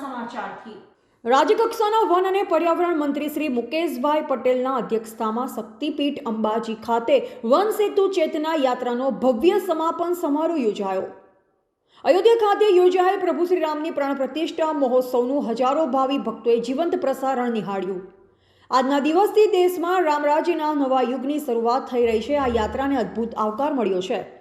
સમાચારથી. રાજ્યકક્ષાના વન અને પર્યાવરણ મંત્રી શ્રી મુકેશભાઈ પટેલના અધ્યક્ષતામાં શક્તિપીઠ અંબાજી ખાતે વન સેતુ ચેતના યાત્રાનો ભવ્ય સમાપન સમારોહ યોજાયો. અયોધ્યા ખાતે યોજાયેલ પ્રભુ શ્રી રામની પ્રાણ પ્રતિષ્ઠા મહોત્સવનું હજારો ભાવિ ભક્તોએ જીવંત પ્રસારણ નિહાળ્યું. આજના દિવસથી દેશમાં રામરાજ્યના નવા યુગની શરૂઆત થઈ રહી છે. આ યાત્રાને અદ્ભુત આવકાર મળ્યો છે.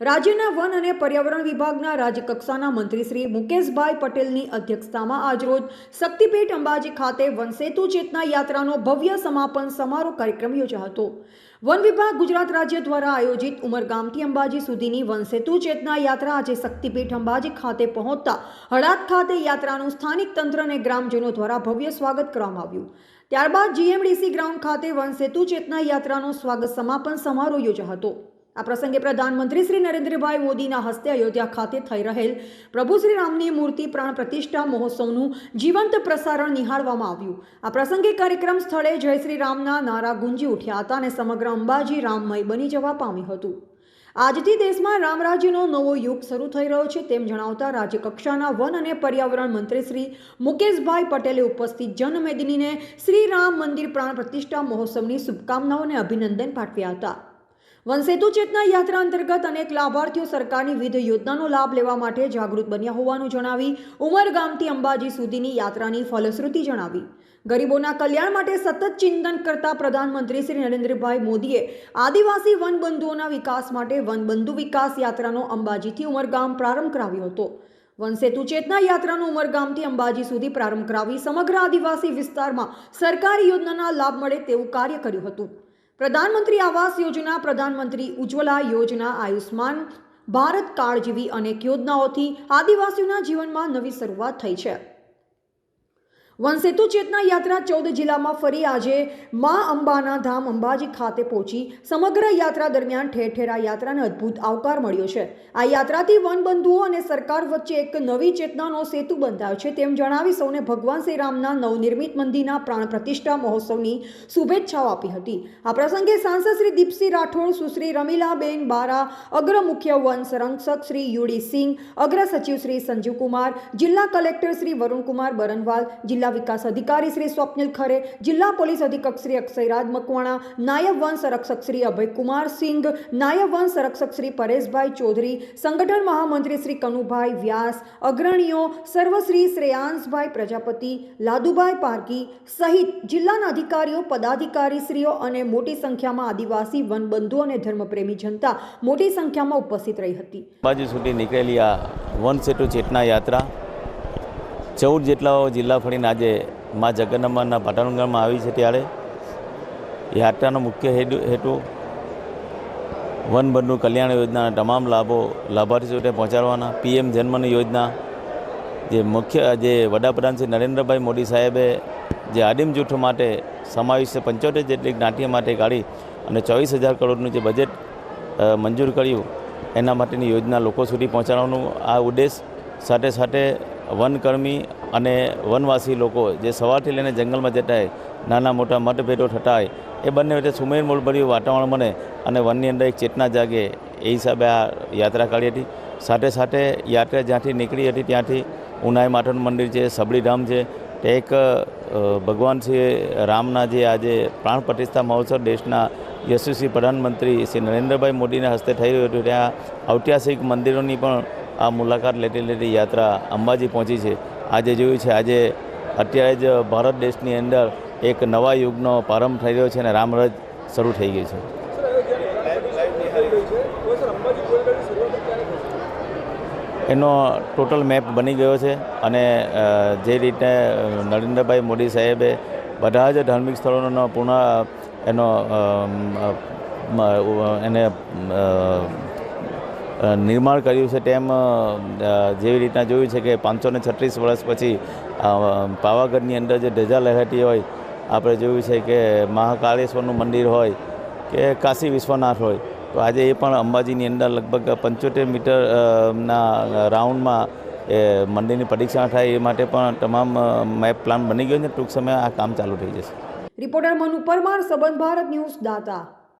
રાજ્યના વન અને પર્યાવરણ વિભાગના રાજ્યકક્ષાના મંત્રી શ્રી મુકેશભાઈ પટેલની અધ્યક્ષતામાં આજરોજ શક્તિપીઠ અંબાજી ખાતે વનસેતુ ચેતના યાત્રાનો ભવ્ય સમાપન સમારોહ કાર્યક્રમ યોજાયો હતો. વન વિભાગ ગુજરાત રાજ્ય દ્વારા આયોજિત ઉમરગામથી અંબાજી સુધીની વનસેતુ ચેતના યાત્રા આજે શક્તિપીઠ અંબાજી ખાતે પહોંચતા હળાદ ખાતે યાત્રાનું સ્થાનિક તંત્ર અને ગ્રામજનો દ્વારા ભવ્ય સ્વાગત કરવામાં આવ્યું. ત્યારબાદ જીએમડીસી ગ્રાઉન્ડ ખાતે વનસેતુ ચેતના યાત્રાનો સ્વાગત સમાપન સમારોહ યોજાયો હતો. આ પ્રસંગે પ્રધાનમંત્રી શ્રી નરેન્દ્રભાઈ મોદીના હસ્તે અયોધ્યા ખાતે થઈ રહેલ પ્રભુ શ્રી રામની મૂર્તિ પ્રાણ પ્રતિષ્ઠા મહોત્સવનું જીવંત પ્રસારણ નિહાળવામાં આવ્યું. આ પ્રસંગે કાર્યક્રમ સ્થળે જય શ્રી રામના નારા ગુંજી ઉઠ્યા હતા અને સમગ્ર અંબાજી રામમય બની જવા પામ્યું હતું. આજથી દેશમાં રામરાજ્યનો નવો યુગ શરૂ થઈ રહ્યો છે તેમ જણાવતા રાજ્યકક્ષાના વન અને પર્યાવરણ મંત્રી શ્રી મુકેશભાઈ પટેલે ઉપસ્થિત જનમેદનીને શ્રી રામ મંદિર પ્રાણ પ્રતિષ્ઠા મહોત્સવની શુભકામનાઓને અભિનંદન પાઠવ્યા હતા. વનસેતુ ચેતના યાત્રા અંતર્ગત અનેક લાભાર્થીઓ સરકારની વિવિધ યોજનાનો લાભ લેવા માટે જાગૃત બન્યા હોવાનું જણાવી ઉમરગામથી અંબાજી સુધીની યાત્રાની ફલશ્રુતિ જણાવી. ગરીબોના કલ્યાણ માટે સતત ચિંતન કરતા પ્રધાનમંત્રી શ્રી નરેન્દ્રભાઈ મોદીએ આદિવાસી વનબંધુઓના વિકાસ માટે વનબંધુ વિકાસ યાત્રાનો અંબાજીથી ઉમરગામ પ્રારંભ કરાવ્યો હતો. વનસેતુ ચેતના યાત્રાનો ઉમરગામથી અંબાજી સુધી પ્રારંભ કરાવી સમગ્ર આદિવાસી વિસ્તારમાં સરકારી યોજનાના લાભ મળે તેવું કાર્ય કર્યું હતું. પ્રધાનમંત્રી આવાસ યોજના, પ્રધાનમંત્રી ઉજ્જવલા યોજના, આયુષ્માન ભારત કાર્ડ જેવી અનેક યોજનાઓથી આદિવાસીઓના જીવનમાં નવી શરૂઆત થઈ છે. વનસેતુ ચેતના યાત્રા ચૌદ જિલ્લામાં ફરી આજે મા અંબાના ધામ અંબાજી ખાતે પહોંચી સમગ્ર યાત્રા દરમિયાન ઠેર ઠેર આ યાત્રાને અદ્ભુત આવકાર મળ્યો છે. આ યાત્રાથી વનબંધુઓ અને સરકાર વચ્ચે એક નવી ચેતનાનો સેતુ બંધાયો છે તેમ જણાવી સૌને ભગવાન શ્રી રામના નવનિર્મિત મંદિરના પ્રાણ પ્રતિષ્ઠા મહોત્સવની શુભેચ્છાઓ આપી હતી. આ પ્રસંગે સાંસદ શ્રી દીપસિંહ રાઠોડ, સુશ્રી રમીલાબેન બારા, અગ્ર મુખ્ય વન સંરક્ષક શ્રી યુડી સિંહ અગ્ર સચિવ શ્રી સંજીવકુમાર, જિલ્લા કલેક્ટર શ્રી વરુણકુમાર બરનવાલ, જિલ્લા વિકાસ અધિકારી શ્રી સ્વપ્નિલ ખરે, જિલ્લા પોલીસ અધિક્ષક શ્રી અક્ષયરાજ મકવાણા, નાયબ વન સંરક્ષક શ્રી અભયકુમાર સિંઘ, નાયબ વન સંરક્ષક શ્રી પરેશભાઈ ચૌધરી, સંગઠન મહામંત્રી શ્રી કનુભાઈ વ્યાસ, અગ્રણીઓ સર્વશ્રી શ્રેયાંશભાઈ પ્રજાપતિ, લાદુભાઈ પારકી સહિત જિલ્લાના અધિકારીઓ, પદાધિકારીશ્રીઓ અને મોટી સંખ્યામાં આદિવાસી વનબંધુ અને ધર્મપ્રેમી જનતા મોટી સંખ્યામાં ઉપસ્થિત રહી હતી. બાજુ સુધી નીકળેલી આ વન સેતુ ચેતના યાત્રા ચૌદ જેટલા જિલ્લા ફરીને આજે મા જગન્નાથના પાટણગઢમાં આવી છે ત્યારે. યાત્રાનો મુખ્ય હેતુ હેતુ વનબંધુ કલ્યાણ યોજનાના તમામ લાભો લાભાર્થી સુધી પહોંચાડવાના. પીએમ જન્મની યોજના જે મુખ્ય, જે વડાપ્રધાન શ્રી નરેન્દ્રભાઈ મોદી સાહેબે જે આદિમ જૂથ માટે સમાવિષ્ટ પંચોતેર જેટલી જ્ઞાતિઓ માટે કાઢી અને ચોવીસ હજાર કરોડનું જે બજેટ મંજૂર કર્યું, એના માટેની યોજના લોકો સુધી પહોંચાડવાનું આ ઉદ્દેશ. સાથે સાથે વનકર્મી અને વનવાસી લોકો જે સવારથી લઈને જંગલમાં જતા નાના મોટા મતભેદો થતા હોય, એ બંને વચ્ચે સુમેરમૂળભર્યું વાતાવરણ બને અને વનની અંદર એક ચેતના જાગે એ હિસાબે આ યાત્રા કાઢી હતી. સાથે સાથે યાત્રા જ્યાંથી નીકળી હતી ત્યાંથી ઉનાઈ માતાનું મંદિર છે સબડીધામ છે, તે એક ભગવાન શ્રી રામના જે આજે પ્રાણ પ્રતિષ્ઠા મહોત્સવ દેશના યશસ્વી પ્રધાનમંત્રી શ્રી નરેન્દ્રભાઈ મોદીના હસ્તે થઈ રહ્યું હતું, ત્યાં ઐતિહાસિક મંદિરોની પણ આ મુલાકાત લેતી લેતી યાત્રા અંબાજી પહોંચી છે. આજે જોયું છે, આજે અત્યારે જ ભારત દેશની અંદર એક નવા યુગનો પ્રારંભ થઈ રહ્યો છે અને રામરજ શરૂ થઈ ગઈ છે. એનો ટોટલ મેપ બની ગયો છે અને જે રીતે નરેન્દ્રભાઈ મોદી સાહેબે બધા જ ધાર્મિક સ્થળોનો પૂર્ણ, એનો એને નિર્માણ કર્યું છે તેમ જેવી રીતના જોયું છે કે પાંચસો ને છત્રીસ વર્ષ પછી પાવાગઢની અંદર જે ધજા લહેરાતી હોય, આપણે જોયું છે કે મહાકાળેશ્વરનું મંદિર હોય, કે કાશી વિશ્વનાથ હોય, તો આજે એ પણ અંબાજીની અંદર લગભગ પંચોતેર મીટર ના રાઉન્ડમાં એ મંદિરની પરીક્ષા થાય એ માટે પણ તમામ મેપ પ્લાન બની ગયો છે. ટૂંક સમયે આ કામ ચાલુ થઈ જશે. રિપોર્ટર મનુ પરમાર, સંબંધ ભારત ન્યૂઝ દાતા.